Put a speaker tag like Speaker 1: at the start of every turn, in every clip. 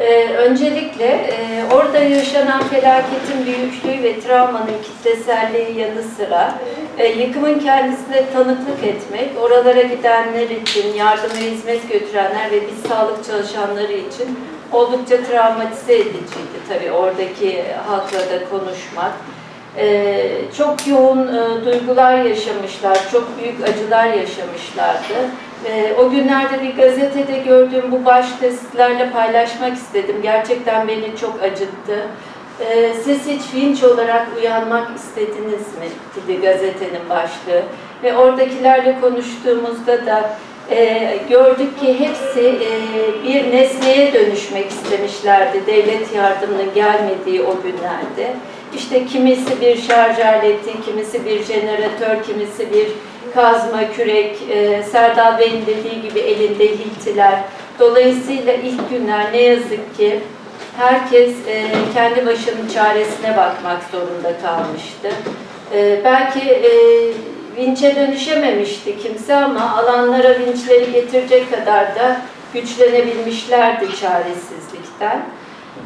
Speaker 1: Ee, öncelikle e, orada yaşanan felaketin büyüklüğü ve travmanın kitleselliği yanı sıra e, yıkımın kendisine tanıklık etmek, oralara gidenler için, yardım ve hizmet götürenler ve biz sağlık çalışanları için oldukça travmatize ediciydi tabii oradaki halkla da konuşmak. Ee, çok yoğun e, duygular yaşamışlar, çok büyük acılar yaşamışlardı. Ee, o günlerde bir gazetede gördüğüm bu başlığı sizlerle paylaşmak istedim. Gerçekten beni çok acıttı. Ee, siz hiç vinç olarak uyanmak istediniz mi? dedi gazetenin başlığı. Ve oradakilerle konuştuğumuzda da e, gördük ki hepsi e, bir nesneye dönüşmek istemişlerdi devlet yardımının gelmediği o günlerde. İşte kimisi bir şarj aleti, kimisi bir jeneratör, kimisi bir kazma, kürek, e, Serdal Bey'in dediği gibi elinde hiltiler. Dolayısıyla ilk günler ne yazık ki herkes e, kendi başının çaresine bakmak zorunda kalmıştı. E, belki e, vinçe dönüşememişti kimse ama alanlara vinçleri getirecek kadar da güçlenebilmişlerdi çaresizlikten.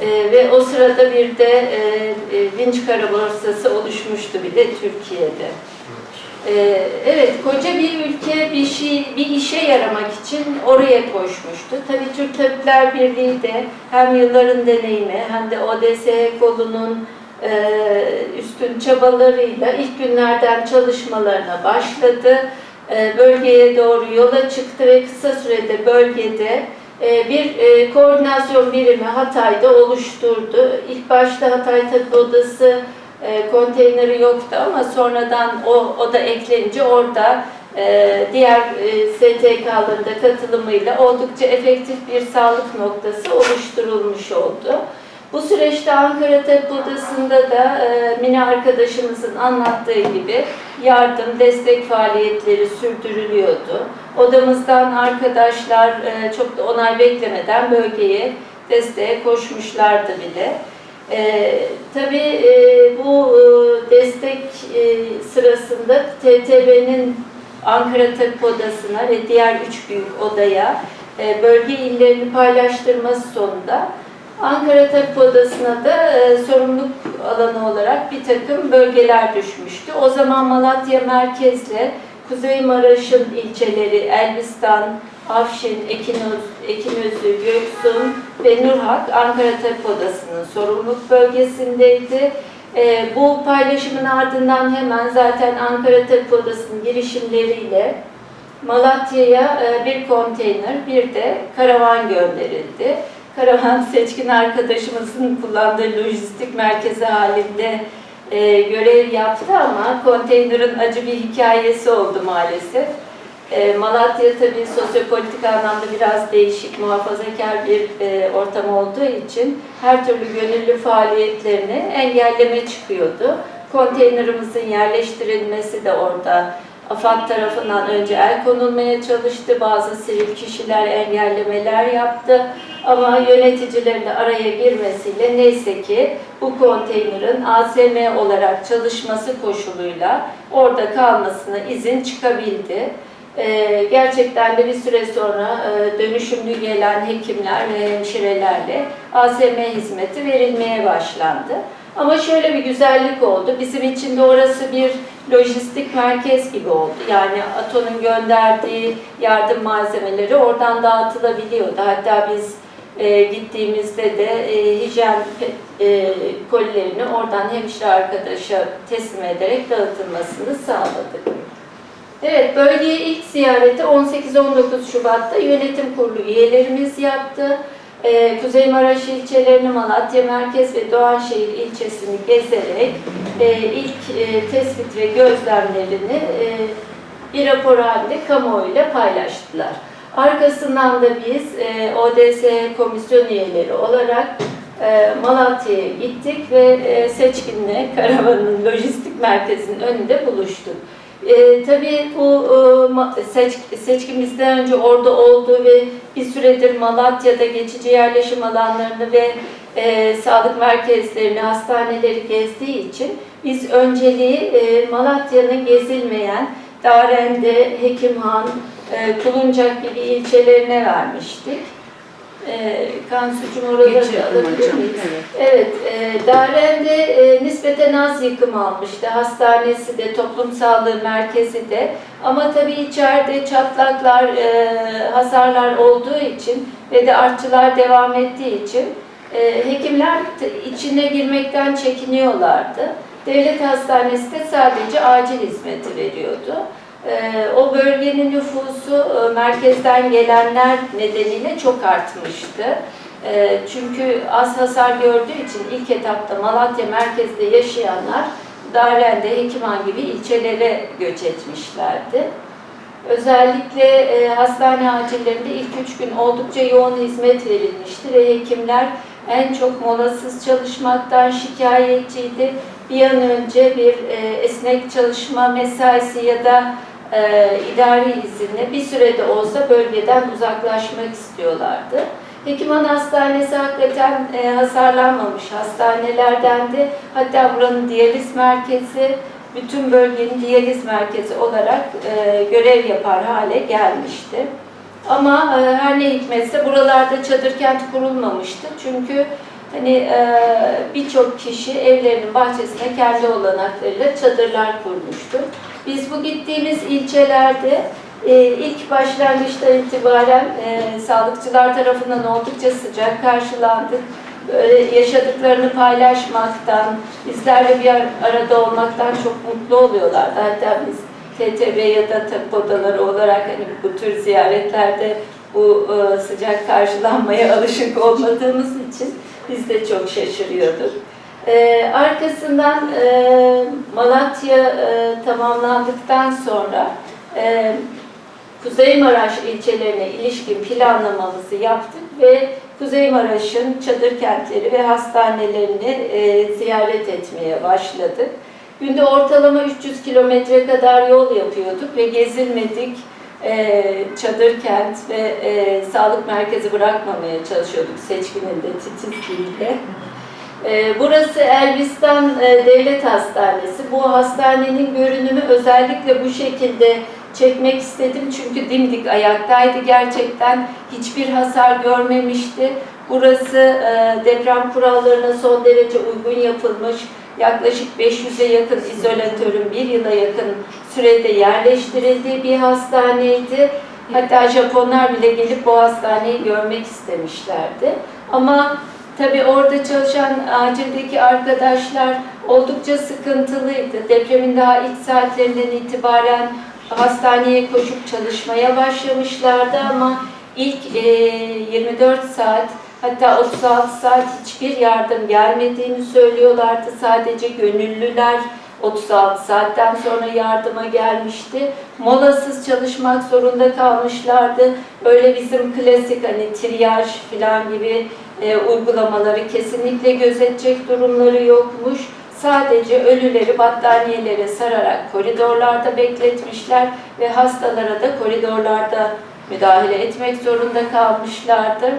Speaker 1: E, ve o sırada bir de e, e, vinç kara borsası oluşmuştu bir de Türkiye'de. Ee, evet, koca bir ülke bir şey, bir işe yaramak için oraya koşmuştu. Tabii Türk Tabipler Birliği de hem yılların deneyimi hem de ODS kolunun e, üstün çabalarıyla ilk günlerden çalışmalarına başladı. E, bölgeye doğru yola çıktı ve kısa sürede bölgede e, bir e, koordinasyon birimi Hatay'da oluşturdu. İlk başta Hatay Tabip Odası e, konteyneri yoktu ama sonradan o, o da eklenince orada e, diğer e, STK'ların da katılımıyla oldukça efektif bir sağlık noktası oluşturulmuş oldu. Bu süreçte Ankara Tabip Odası'nda da e, Mine arkadaşımızın anlattığı gibi yardım, destek faaliyetleri sürdürülüyordu. Odamızdan arkadaşlar e, çok da onay beklemeden bölgeye desteğe koşmuşlardı bile. Ee, tabii e, bu e, destek e, sırasında TTB'nin Ankara Tabip Odası'na ve diğer üç büyük odaya e, bölge illerini paylaştırması sonunda Ankara Tabip Odası'na da e, sorumluluk alanı olarak bir takım bölgeler düşmüştü. O zaman Malatya merkezle Kuzey Maraş'ın ilçeleri Elbistan, Afşin, Ekinöz, Ekinözü, Göksun ve Nurhak Ankara Tabip Odası'nın sorumluluk bölgesindeydi. Ee, bu paylaşımın ardından hemen zaten Ankara Tabip Odası'nın girişimleriyle Malatya'ya e, bir konteyner, bir de karavan gönderildi. Karavan seçkin arkadaşımızın kullandığı lojistik merkezi halinde e, görev yaptı ama konteynerin acı bir hikayesi oldu maalesef. E, Malatya tabii sosyopolitik anlamda biraz değişik, muhafazakar bir e, ortam olduğu için her türlü gönüllü faaliyetlerini engelleme çıkıyordu. Konteynerimizin yerleştirilmesi de orada AFAD tarafından önce el konulmaya çalıştı. Bazı sivil kişiler engellemeler yaptı. Ama yöneticilerin de araya girmesiyle neyse ki bu konteynerin ASM olarak çalışması koşuluyla orada kalmasına izin çıkabildi. Ee, gerçekten de bir süre sonra e, dönüşümlü gelen hekimler ve hemşirelerle ASM hizmeti verilmeye başlandı. Ama şöyle bir güzellik oldu. Bizim için de orası bir lojistik merkez gibi oldu. Yani ATO'nun gönderdiği yardım malzemeleri oradan dağıtılabiliyordu. Hatta biz e, gittiğimizde de e, hijyen e, kolilerini oradan hemşire arkadaşa teslim ederek dağıtılmasını sağladık. Evet, bölgeye ilk ziyareti 18-19 Şubat'ta yönetim kurulu üyelerimiz yaptı. Ee, Kuzey Maraş ilçelerini, Malatya Merkez ve Doğanşehir ilçesini gezerek e, ilk e, tespit ve gözlemlerini e, bir rapor halinde kamuoyuyla paylaştılar. Arkasından da biz e, ODS komisyon üyeleri olarak e, Malatya'ya gittik ve e, Seçkin'le karavanın lojistik merkezinin önünde buluştuk. E, tabii bu e, seç, seçkimizden önce orada olduğu ve bir süredir Malatya'da geçici yerleşim alanlarını ve e, sağlık merkezlerini, hastaneleri gezdiği için biz önceliği e, Malatya'nın gezilmeyen Darende, Hekimhan, e, Kuluncak gibi ilçelerine vermiştik. E, kan suçum oraları da
Speaker 2: Geçirdim
Speaker 1: alabilir
Speaker 2: hocam.
Speaker 1: miyiz?
Speaker 2: Evet.
Speaker 1: Evet, e, Daren'de e, nispeten az yıkım almıştı. Hastanesi de, toplum sağlığı merkezi de. Ama tabii içeride çatlaklar, e, hasarlar olduğu için ve de artçılar devam ettiği için e, hekimler içine girmekten çekiniyorlardı. Devlet hastanesi de sadece acil hizmeti veriyordu. E, o bölgenin nüfusu e, merkezden gelenler nedeniyle çok artmıştı. E, Çünkü az hasar gördüğü için ilk etapta Malatya merkezde yaşayanlar Daren'de, Hekiman gibi ilçelere göç etmişlerdi. Özellikle e, hastane acillerinde ilk üç gün oldukça yoğun hizmet verilmişti ve hekimler en çok molasız çalışmaktan şikayetçiydi. Bir an önce bir e, esnek çalışma mesaisi ya da e, idari izinle bir sürede olsa bölgeden uzaklaşmak istiyorlardı. Hekiman Hastanesi hakikaten e, hasarlanmamış hastanelerdendi. Hatta buranın diyaliz merkezi bütün bölgenin diyaliz merkezi olarak e, görev yapar hale gelmişti. Ama e, her ne hikmetse buralarda çadır kent kurulmamıştı. Çünkü hani e, birçok kişi evlerinin bahçesine kendi olanaklarıyla çadırlar kurmuştu. Biz bu gittiğimiz ilçelerde e, ilk başlangıçtan itibaren e, sağlıkçılar tarafından oldukça sıcak karşılandık. Böyle yaşadıklarını paylaşmaktan, bizlerle bir ar- arada olmaktan çok mutlu oluyorlardı. Hatta biz TTB ya da tıp odaları olarak hani bu tür ziyaretlerde bu e, sıcak karşılanmaya alışık olmadığımız için biz de çok şaşırıyorduk. E, arkasından e, Malatya e, tamamlandıktan sonra e, Kuzey Maraş ilçelerine ilişkin planlamamızı yaptık ve Kuzey Maraş'ın çadır kentleri ve hastanelerini e, ziyaret etmeye başladık. Günde ortalama 300 kilometre kadar yol yapıyorduk ve gezilmedik çadır kent ve e, sağlık merkezi bırakmamaya çalışıyorduk seçkinin de titizliğiyle. E, Burası Elbistan e, Devlet Hastanesi. Bu hastanenin görünümü özellikle bu şekilde çekmek istedim çünkü dimdik ayaktaydı gerçekten hiçbir hasar görmemişti. Burası e, deprem kurallarına son derece uygun yapılmış. Yaklaşık 500'e yakın izolatörün bir yıla yakın sürede yerleştirildiği bir hastaneydi. Hatta Japonlar bile gelip bu hastaneyi görmek istemişlerdi. Ama tabii orada çalışan acildeki arkadaşlar oldukça sıkıntılıydı. Depremin daha ilk saatlerinden itibaren hastaneye koşup çalışmaya başlamışlardı ama ilk e, 24 saat hatta 36 saat hiçbir yardım gelmediğini söylüyorlardı. Sadece gönüllüler 36 saatten sonra yardıma gelmişti. Molasız çalışmak zorunda kalmışlardı. Öyle bizim klasik hani triyaj falan gibi e, uygulamaları kesinlikle gözetecek durumları yokmuş. Sadece ölüleri battaniyelere sararak koridorlarda bekletmişler ve hastalara da koridorlarda müdahale etmek zorunda kalmışlardı.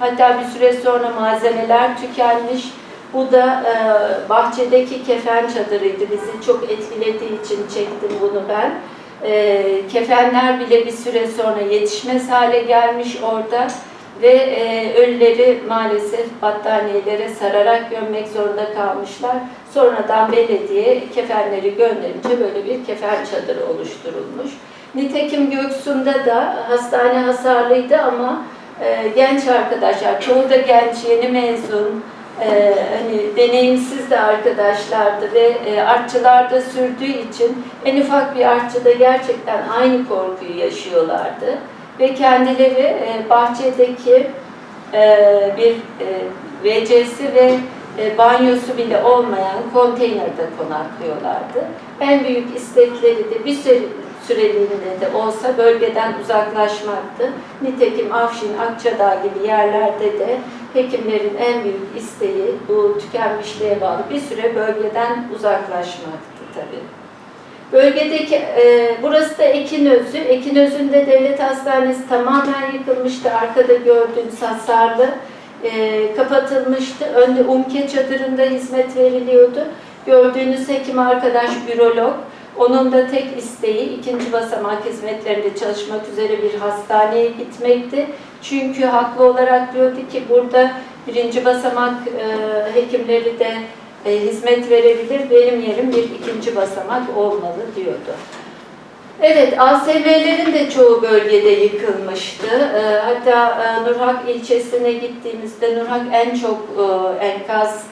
Speaker 1: Hatta bir süre sonra malzemeler tükenmiş. Bu da e, bahçedeki kefen çadırıydı. Bizi çok etkilediği için çektim bunu ben. E, kefenler bile bir süre sonra yetişmez hale gelmiş orada ve e, ölüleri maalesef battaniyelere sararak gömmek zorunda kalmışlar. Sonradan belediye kefenleri gönderince böyle bir kefen çadırı oluşturulmuş. Nitekim Göksu'nda da hastane hasarlıydı ama e, genç arkadaşlar, çoğu da genç, yeni mezun, e, hani deneyimsiz de arkadaşlardı ve e, artçılarda sürdüğü için en ufak bir artçıda gerçekten aynı korkuyu yaşıyorlardı ve kendileri e, bahçedeki e, bir e, WC'si ve e, banyosu bile olmayan konteynerde konaklıyorlardı. En büyük istekleri de bir süre, süreliğinde de olsa bölgeden uzaklaşmaktı. Nitekim Afşin, Akçadağ gibi yerlerde de hekimlerin en büyük isteği bu tükenmişliğe bağlı bir süre bölgeden uzaklaşmaktı tabii. Bölgedeki, e, burası da Ekinözü. Ekinözü'nde devlet hastanesi tamamen yıkılmıştı. Arkada gördüğünüz hasarlı e, kapatılmıştı. Önde UMKE çadırında hizmet veriliyordu. Gördüğünüz hekim arkadaş bürolog. Onun da tek isteği ikinci basamak hizmetlerinde çalışmak üzere bir hastaneye gitmekti. Çünkü haklı olarak diyordu ki burada birinci basamak e, hekimleri de e, hizmet verebilir, benim yerim bir ikinci basamak olmalı diyordu. Evet, ASM'lerin de çoğu bölgede yıkılmıştı. E, hatta e, Nurhak ilçesine gittiğimizde Nurhak en çok e, enkaz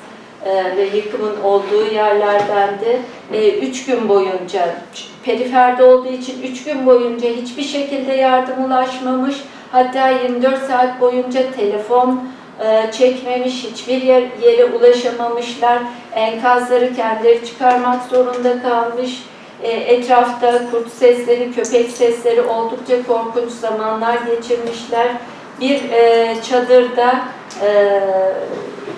Speaker 1: e, ve yıkımın olduğu yerlerdendi. E, üç gün boyunca, periferde olduğu için üç gün boyunca hiçbir şekilde yardım ulaşmamış. Hatta 24 saat boyunca telefon e, çekmemiş, hiçbir yer, yere ulaşamamışlar. Enkazları kendileri çıkarmak zorunda kalmış. E, etrafta kurt sesleri, köpek sesleri oldukça korkunç zamanlar geçirmişler. Bir e, çadırda e,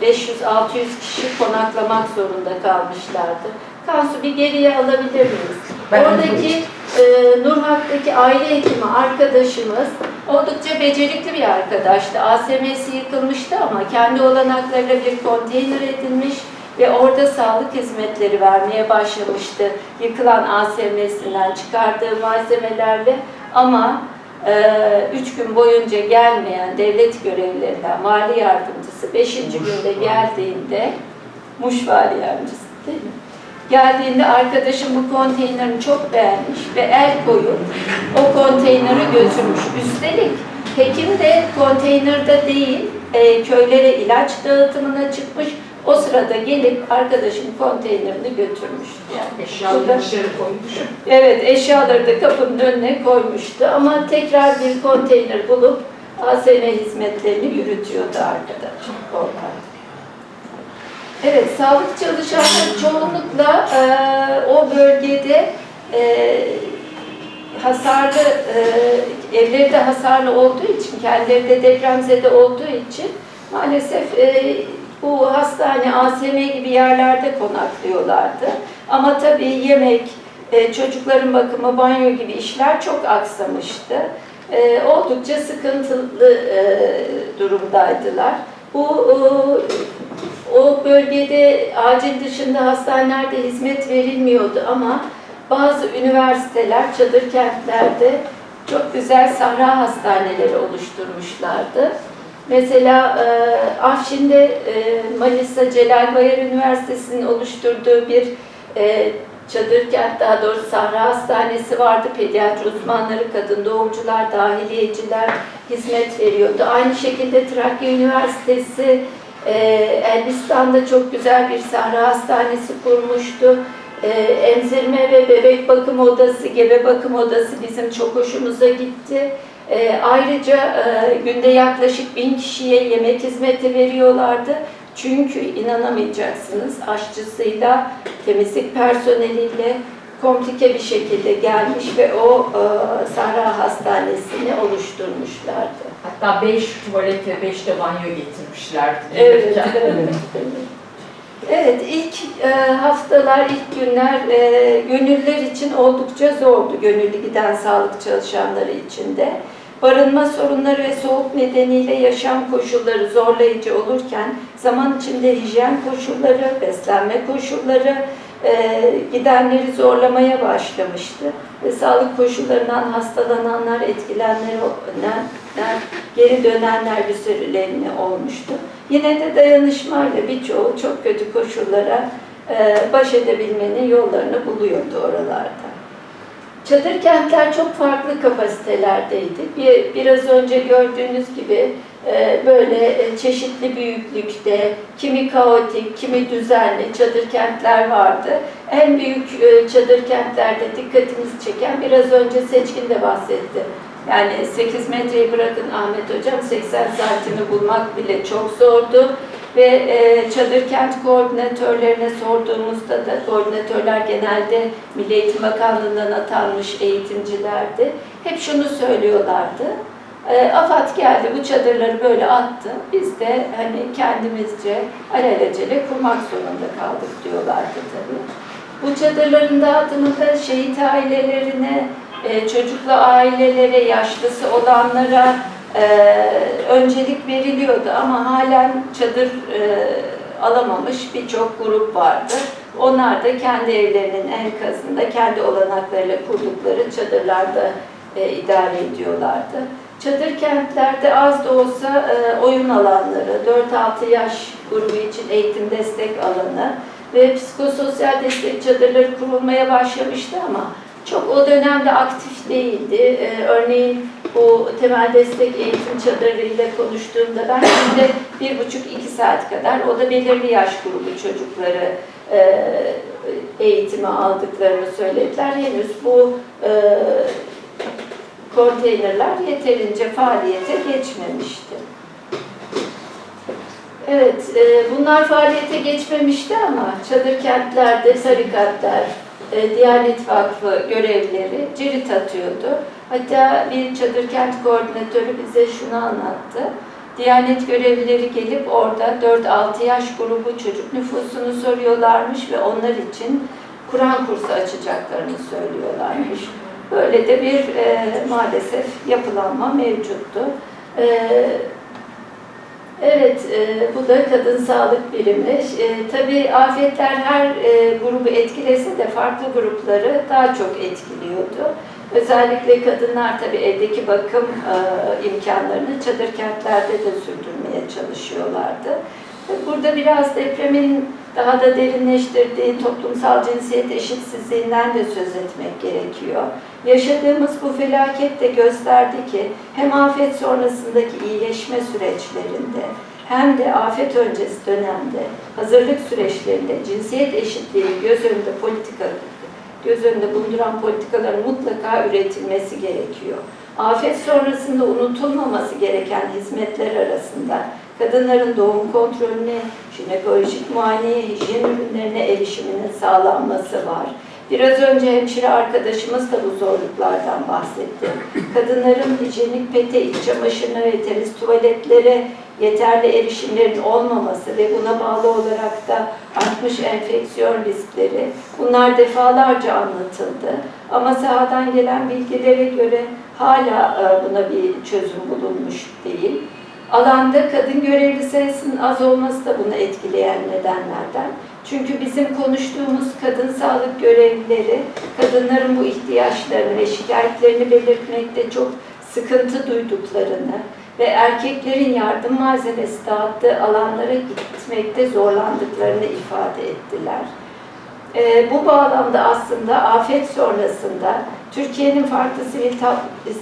Speaker 1: 500-600 kişi konaklamak zorunda kalmışlardı. Kansu bir geriye alabilir miyiz?
Speaker 2: Ben
Speaker 1: Oradaki e, Nurhak'taki aile hekimi arkadaşımız oldukça becerikli bir arkadaştı. ASM'si yıkılmıştı ama kendi olanaklarıyla bir konteyner edinmiş ve orada sağlık hizmetleri vermeye başlamıştı. Yıkılan ASM'sinden çıkardığı malzemelerle ama üç gün boyunca gelmeyen devlet görevlilerinden vali yardımcısı beşinci günde geldiğinde Muş vali yardımcısı değil mi? Geldiğinde arkadaşım bu konteynerini çok beğenmiş ve el koyup o konteyneri götürmüş. Üstelik hekim de konteynerde değil, e, köylere ilaç dağıtımına çıkmış. O sırada gelip arkadaşım konteynerini götürmüş. Yani
Speaker 2: Eşyaları dışarı koymuş.
Speaker 1: Evet, eşyaları da kapının önüne koymuştu ama tekrar bir konteyner bulup ASM hizmetlerini yürütüyordu arkadaş orada. Evet, sağlık çalışanları çoğunlukla e, o bölgede e, hasarlı, e, evleri de hasarlı olduğu için, kendileri de depremzede olduğu için maalesef e, bu hastane, ASM gibi yerlerde konaklıyorlardı. Ama tabii yemek, e, çocukların bakımı, banyo gibi işler çok aksamıştı. E, oldukça sıkıntılı e, durumdaydılar. Bu e, o bölgede acil dışında hastanelerde hizmet verilmiyordu ama bazı üniversiteler, çadır kentlerde çok güzel sahra hastaneleri oluşturmuşlardı. Mesela e, Afşin'de e, Manisa Celal Bayar Üniversitesi'nin oluşturduğu bir e, çadır kent, daha doğrusu sahra hastanesi vardı. Pediatri uzmanları, kadın doğumcular, dahiliyeciler hizmet veriyordu. Aynı şekilde Trakya Üniversitesi e, Elbistan'da çok güzel bir sahra hastanesi kurmuştu. E, emzirme ve bebek bakım odası, gebe bakım odası bizim çok hoşumuza gitti. E, ayrıca e, günde yaklaşık bin kişiye yemek hizmeti veriyorlardı. Çünkü inanamayacaksınız aşçısıyla, temizlik personeliyle komplike bir şekilde gelmiş ve o e, Sahra Hastanesi'ni oluşturmuşlardı.
Speaker 2: Hatta 5 tuvalet ve 5 de banyo getirmişlerdi.
Speaker 1: Evet, evet. Evet, ilk e, haftalar, ilk günler e, gönüller için oldukça zordu. Gönüllü giden sağlık çalışanları için de. Barınma sorunları ve soğuk nedeniyle yaşam koşulları zorlayıcı olurken zaman içinde hijyen koşulları, beslenme koşulları e, gidenleri zorlamaya başlamıştı. Ve sağlık koşullarından hastalananlar, etkilenenler, geri dönenler bir sürülerini olmuştu. Yine de dayanışmayla birçoğu çok kötü koşullara e, baş edebilmenin yollarını buluyordu oralarda. Çadır kentler çok farklı kapasitelerdeydi. Bir, biraz önce gördüğünüz gibi e, böyle e, çeşitli büyüklükte, kimi kaotik, kimi düzenli çadır kentler vardı. En büyük e, çadır kentlerde dikkatimizi çeken biraz önce Seçkin de bahsetti. Yani 8 metreyi bırakın Ahmet Hocam 80 santimi bulmak bile çok zordu. Ve e, çadır kent koordinatörlerine sorduğumuzda da koordinatörler genelde Milli Eğitim Bakanlığı'ndan atanmış eğitimcilerdi. Hep şunu söylüyorlardı. E, AFAD geldi bu çadırları böyle attı. Biz de hani kendimizce alelacele kurmak zorunda kaldık diyorlardı tabii. Bu çadırların dağıtımında şehit ailelerine, e, çocuklu ailelere, yaşlısı olanlara e, öncelik veriliyordu ama halen çadır e, alamamış birçok grup vardı. Onlar da kendi evlerinin enkazında, kendi olanaklarıyla kurdukları çadırlarda e, idare ediyorlardı. Çadır kentlerde az da olsa e, oyun alanları, 4-6 yaş grubu için eğitim destek alanı ve psikososyal destek çadırları kurulmaya başlamıştı ama çok o dönemde aktif değildi. E, örneğin bu temel destek eğitim çadırıyla konuştuğumda ben günde bir buçuk iki saat kadar o da belirli yaş grubu çocukları e, eğitimi aldıklarını söylediler. Henüz bu e, konteynerler yeterince faaliyete geçmemişti. Evet, e, bunlar faaliyete geçmemişti ama çadır kentlerde sarikatlar, e, Diyanet Vakfı görevlileri cirit atıyordu. Hatta bir çadır kent koordinatörü bize şunu anlattı. Diyanet görevlileri gelip orada 4-6 yaş grubu çocuk nüfusunu soruyorlarmış ve onlar için Kur'an kursu açacaklarını söylüyorlarmış. Böyle de bir e, maalesef yapılanma mevcuttu. E, evet, e, bu da kadın sağlık birimi. E, tabii afetler her e, grubu etkilese de farklı grupları daha çok etkiliyordu. Özellikle kadınlar tabii evdeki bakım e, imkanlarını çadır kentlerde de sürdürmeye çalışıyorlardı. Burada biraz depremin daha da derinleştirdiği toplumsal cinsiyet eşitsizliğinden de söz etmek gerekiyor. Yaşadığımız bu felaket de gösterdi ki hem afet sonrasındaki iyileşme süreçlerinde hem de afet öncesi dönemde hazırlık süreçlerinde cinsiyet eşitliği göz önünde politika göz önünde bulunduran politikaların mutlaka üretilmesi gerekiyor. Afet sonrasında unutulmaması gereken hizmetler arasında kadınların doğum kontrolüne, jinekolojik muayeneye, hijyen ürünlerine erişiminin sağlanması var. Biraz önce hemşire arkadaşımız da bu zorluklardan bahsetti. Kadınların hijyenik pete, iç çamaşırına ve temiz tuvaletlere yeterli erişimlerin olmaması ve buna bağlı olarak da artmış enfeksiyon riskleri bunlar defalarca anlatıldı. Ama sahadan gelen bilgilere göre hala e, buna bir çözüm bulunmuş değil. Alanda kadın görevli sayısının az olması da bunu etkileyen nedenlerden. Çünkü bizim konuştuğumuz kadın sağlık görevlileri kadınların bu ihtiyaçlarını ve şikayetlerini belirtmekte çok sıkıntı duyduklarını ve erkeklerin yardım malzemesi dağıttığı alanlara gitmekte zorlandıklarını ifade ettiler. E, bu bağlamda aslında afet sonrasında Türkiye'nin farklı sivil,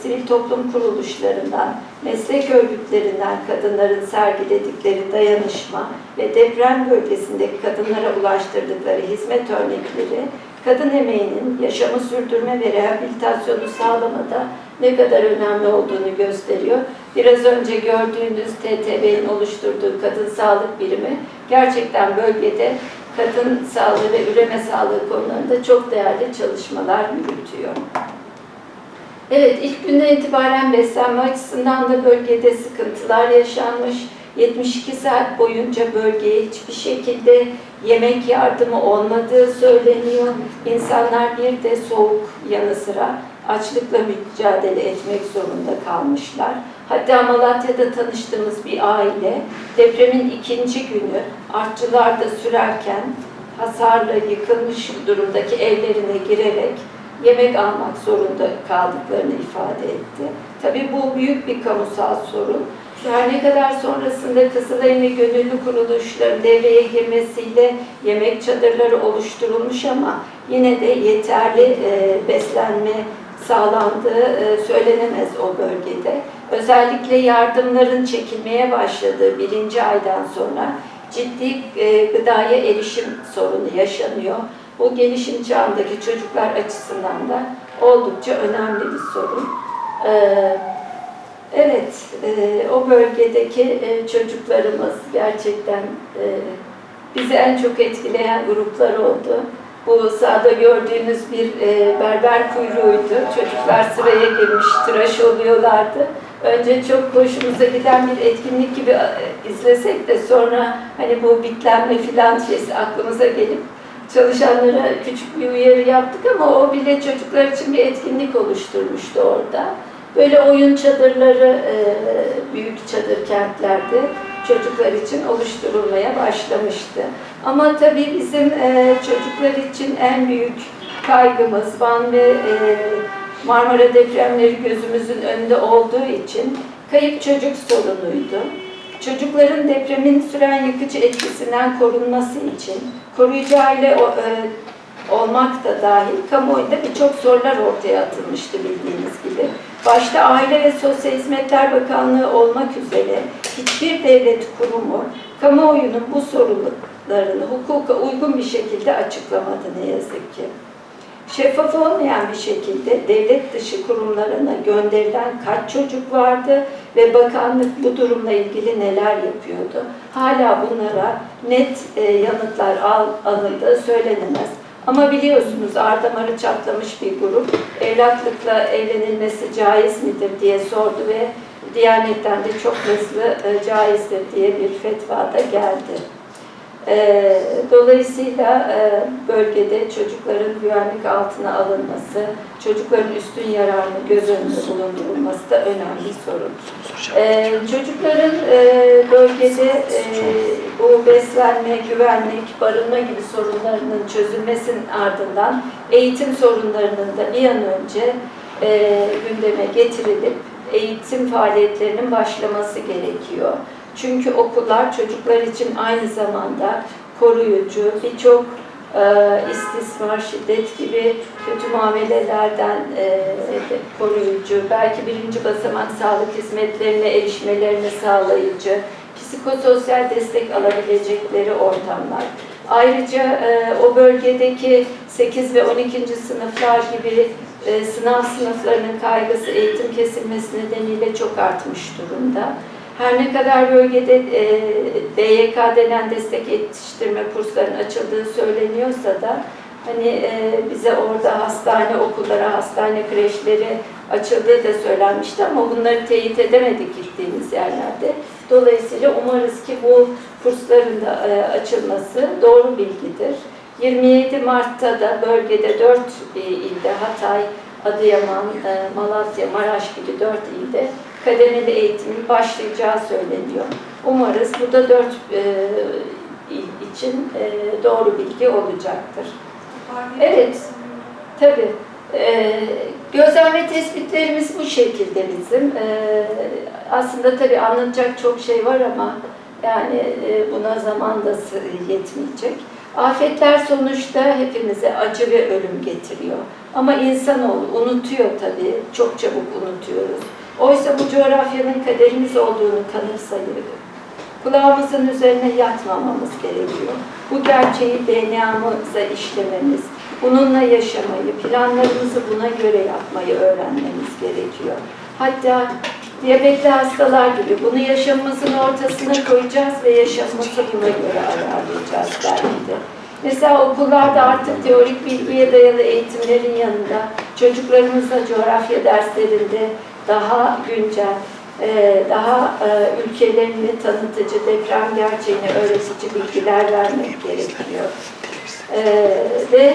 Speaker 1: sivil toplum kuruluşlarından, meslek örgütlerinden kadınların sergiledikleri dayanışma ve deprem bölgesindeki kadınlara ulaştırdıkları hizmet örnekleri, kadın emeğinin yaşamı sürdürme ve rehabilitasyonu sağlamada ne kadar önemli olduğunu gösteriyor. Biraz önce gördüğünüz TTB'nin oluşturduğu kadın sağlık birimi gerçekten bölgede kadın sağlığı ve üreme sağlığı konularında çok değerli çalışmalar yürütüyor. Evet, ilk günden itibaren beslenme açısından da bölgede sıkıntılar yaşanmış. 72 saat boyunca bölgeye hiçbir şekilde yemek yardımı olmadığı söyleniyor. İnsanlar bir de soğuk yanı sıra açlıkla mücadele etmek zorunda kalmışlar. Hatta Malatya'da tanıştığımız bir aile depremin ikinci günü artçılarda sürerken hasarla yıkılmış durumdaki evlerine girerek yemek almak zorunda kaldıklarını ifade etti. Tabii bu büyük bir kamusal sorun. Her ne kadar sonrasında Kızılay'ın gönüllü kuruluşların devreye girmesiyle yemek çadırları oluşturulmuş ama yine de yeterli e, beslenme sağlandığı e, söylenemez o bölgede. Özellikle yardımların çekilmeye başladığı birinci aydan sonra ciddi e, gıdaya erişim sorunu yaşanıyor. Bu gelişim çağındaki çocuklar açısından da oldukça önemli bir sorun. Ee, evet, e, o bölgedeki e, çocuklarımız gerçekten e, bizi en çok etkileyen gruplar oldu. Bu sağda gördüğünüz bir e, berber kuyruğuydu. Çocuklar sıraya girmiş, tıraş oluyorlardı. Önce çok hoşumuza giden bir etkinlik gibi e, izlesek de sonra hani bu bitlenme filan şeysi aklımıza gelip çalışanlara küçük bir uyarı yaptık ama o bile çocuklar için bir etkinlik oluşturmuştu orada. Böyle oyun çadırları e, büyük çadır kentlerde çocuklar için oluşturulmaya başlamıştı. Ama tabii bizim e, çocuklar için en büyük kaygımız Van ve e, Marmara depremleri gözümüzün önünde olduğu için kayıp çocuk sorunuydu. Çocukların depremin süren yıkıcı etkisinden korunması için koruyucu aile o- e, olmak da dahil kamuoyunda birçok sorular ortaya atılmıştı bildiğiniz gibi. Başta Aile ve Sosyal Hizmetler Bakanlığı olmak üzere hiçbir devlet kurumu kamuoyunun bu sorularını hukuka uygun bir şekilde açıklamadı ne yazık ki. Şeffaf olmayan bir şekilde devlet dışı kurumlarına gönderilen kaç çocuk vardı ve bakanlık bu durumla ilgili neler yapıyordu? Hala bunlara net e, yanıtlar al, alındığı söylenemez. Ama biliyorsunuz ardamarı çatlamış bir grup evlatlıkla evlenilmesi caiz midir diye sordu ve Diyanet'ten de çok hızlı e, caizdir diye bir fetva da geldi. E, dolayısıyla e, bölgede çocukların güvenlik altına alınması, çocukların üstün yararını göz önünde bulundurulması da önemli sorun. E, çocukların e, bölgede e, bu beslenme, güvenlik, barınma gibi sorunlarının çözülmesinin ardından eğitim sorunlarının da bir an önce gündeme getirilip eğitim faaliyetlerinin başlaması gerekiyor. Çünkü okullar çocuklar için aynı zamanda koruyucu, birçok e, istismar, şiddet gibi kötü muamelelerden e, koruyucu, belki birinci basamak sağlık hizmetlerine erişmelerini sağlayıcı, psikososyal destek alabilecekleri ortamlar. Ayrıca e, o bölgedeki 8 ve 12. sınıflar gibi e, sınav sınıflarının kaygısı eğitim kesilmesi nedeniyle çok artmış durumda. Her ne kadar bölgede e, DYK denen destek yetiştirme kurslarının açıldığı söyleniyorsa da hani e, bize orada hastane okullara, hastane kreşleri açıldığı da söylenmişti ama bunları teyit edemedik gittiğimiz yerlerde. Dolayısıyla umarız ki bu kursların da e, açılması doğru bilgidir. 27 Mart'ta da bölgede 4 ilde Hatay, Adıyaman, e, Malatya, Maraş gibi 4 ilde kademeli eğitimin başlayacağı söyleniyor. Umarız bu da 4 il için e, doğru bilgi olacaktır. Evet, tabii. Ee, gözlem ve tespitlerimiz bu şekilde bizim. Ee, aslında tabii anlatacak çok şey var ama yani e, buna zaman da yetmeyecek. Afetler sonuçta hepimize acı ve ölüm getiriyor. Ama insanoğlu unutuyor tabii, çok çabuk unutuyoruz. Oysa bu coğrafyanın kaderimiz olduğunu kanıksayıp kulağımızın üzerine yatmamamız gerekiyor. Bu gerçeği DNA'mıza işlememiz, bununla yaşamayı, planlarımızı buna göre yapmayı öğrenmemiz gerekiyor. Hatta diyabetli hastalar gibi bunu yaşamımızın ortasına koyacağız ve yaşamımızı buna göre ayarlayacağız belki de. Mesela okullarda artık teorik bilgiye dayalı eğitimlerin yanında çocuklarımızla coğrafya derslerinde daha güncel, e, daha e, ülkelerini tanıtıcı, deprem gerçeğini öğretici bilgiler vermek gerekiyor. E, Ve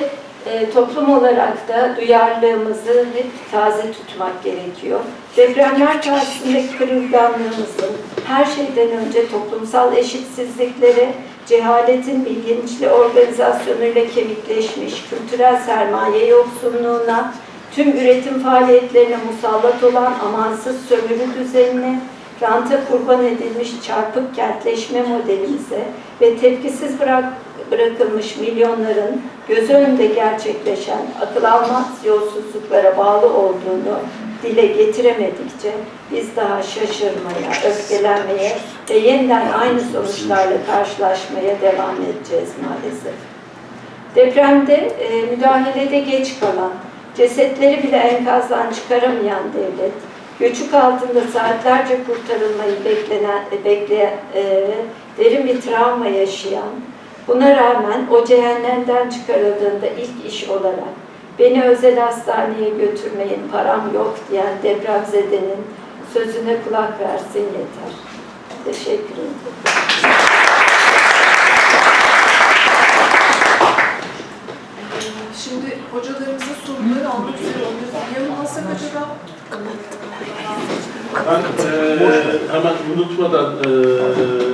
Speaker 1: toplum olarak da duyarlılığımızı hep taze tutmak gerekiyor. Depremler karşısındaki kırılganlığımızın her şeyden önce toplumsal eşitsizliklere, cehaletin bilinçli organizasyonuyla kemikleşmiş kültürel sermaye yoksunluğuna, tüm üretim faaliyetlerine musallat olan amansız sömürü düzenine, ranta kurban edilmiş çarpık kentleşme modelimize ve tepkisiz bırak, bırakılmış milyonların göz önünde gerçekleşen akıl almaz yolsuzluklara bağlı olduğunu dile getiremedikçe biz daha şaşırmaya, öfkelenmeye ve yeniden aynı sonuçlarla karşılaşmaya devam edeceğiz maalesef. Depremde e, müdahalede geç kalan, cesetleri bile enkazdan çıkaramayan devlet, göçük altında saatlerce kurtarılmayı beklenen, bekleyen, e, derin bir travma yaşayan, buna rağmen o cehennemden çıkarıldığında ilk iş olarak beni özel hastaneye götürmeyin, param yok diyen depremzedenin sözüne kulak versin yeter. Teşekkür ederim.
Speaker 3: Şimdi soruları
Speaker 4: Ben eee, hemen unutmadan eee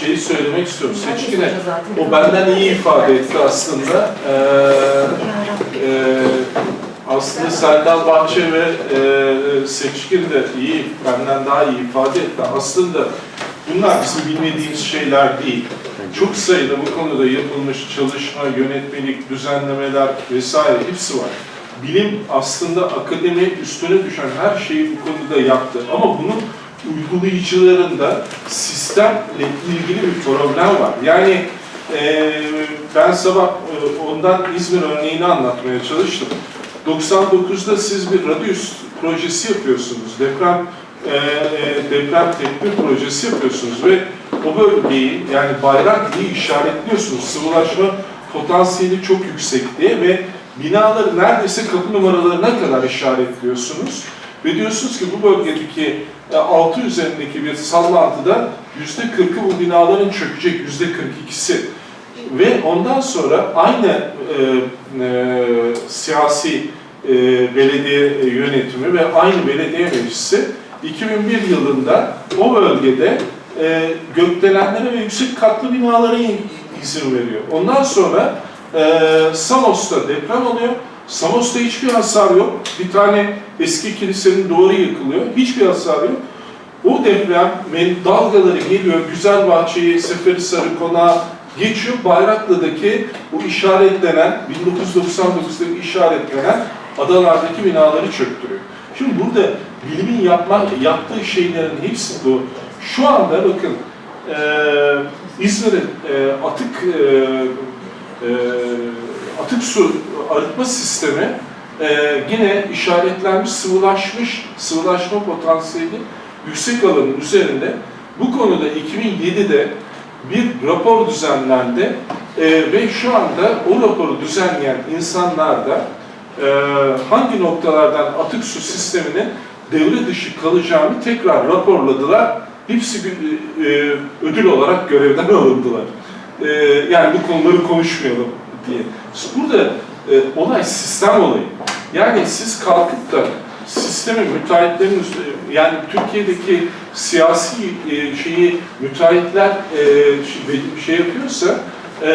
Speaker 4: şeyi söylemek istiyorum. Seçkin'e o benden iyi ifade etti aslında. Eee eee, aslında Serdal Bahçe ve e, Seçkin de iyi, benden daha iyi ifade etti. Aslında bunlar bizim bilmediğimiz şeyler değil. Çok sayıda bu konuda yapılmış çalışma, yönetmelik, düzenlemeler vesaire hepsi var. Bilim aslında akademi üstüne düşen her şeyi bu konuda yaptı. Ama bunun uygulayıcılarında sistemle ilgili bir problem var. Yani e, ben sabah e, ondan İzmir örneğini anlatmaya çalıştım. 99'da siz bir radius projesi yapıyorsunuz. Deprem e, e, deprem tedbir projesi yapıyorsunuz ve o bölgeyi yani bayrak diye işaretliyorsunuz. Sıvılaşma potansiyeli çok yüksek diye ve binaları neredeyse kapı numaralarına kadar işaretliyorsunuz. Ve diyorsunuz ki bu bölgedeki e, altı üzerindeki bir sallantıda yüzde kırkı bu binaların çökecek, yüzde kırk ikisi. Ve ondan sonra aynı e, e, siyasi e, belediye yönetimi ve aynı belediye meclisi 2001 yılında o bölgede e, gökdelenlere ve yüksek katlı binalara in- izin veriyor. Ondan sonra e, Samos'ta deprem oluyor. Samos'ta hiçbir hasar yok. Bir tane eski kilisenin duvarı yıkılıyor. Hiçbir hasar yok. O depremin dalgaları geliyor, Güzelbahçe'yi, Seferihisar'ı, Konağı geçiyor. Bayraklı'daki bu işaretlenen, 1999'daki işaretlenen adalardaki binaları çöktürüyor. Şimdi burada bilimin yapma, yaptığı şeylerin hepsi doğru. Şu anda bakın, e, İzmir'in e, atık e, e, atık su arıtma sistemi e, yine işaretlenmiş sıvılaşmış sıvılaşma potansiyeli yüksek alanın üzerinde. Bu konuda 2007'de bir rapor düzenlendi E, ve şu anda o raporu düzenleyen insanlar da e, hangi noktalardan atık su sisteminin devre dışı kalacağını tekrar raporladılar. Hepsi bir e, ödül olarak görevden alındılar. E, yani bu konuları konuşmayalım diye. Burada e, olay sistem olayı. Yani siz kalkıp da sistemi müteahhitlerin yani Türkiye'deki siyasi e, şeyi müteahhitler e, şey- şey yapıyorsa e,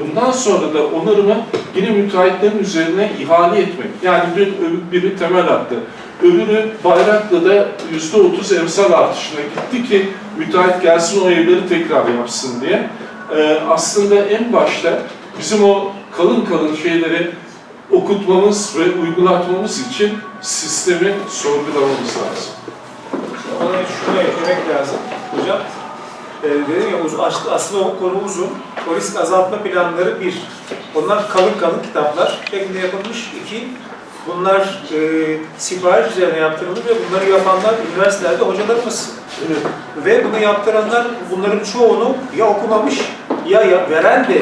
Speaker 4: bundan sonra da onarımı yine müteahhitlerin üzerine ihale etmek. Yani dün biri temel attı. Öbürü Bayraklı'da yüzde otuz emsal artışına gitti ki müteahhit gelsin o evleri tekrar yapsın diye. E, aslında en başta bizim o kalın kalın şeyleri okutmamız ve uygulatmamız için sistemi sorgulamamız lazım.
Speaker 5: Ona şunu eklemek lazım hocam. Ee, dedim ya uz- as- aslında o konu uzun. O risk azaltma planları bir. Onlar kalın kalın kitaplar şeklinde yapılmış. İki, bunlar e, sipariş üzerine yaptırılmış ve bunları yapanlar üniversitelerde hocalarımız.
Speaker 4: Evet.
Speaker 5: Ve bunu yaptıranlar bunların çoğunu ya okumamış ya, ya veren de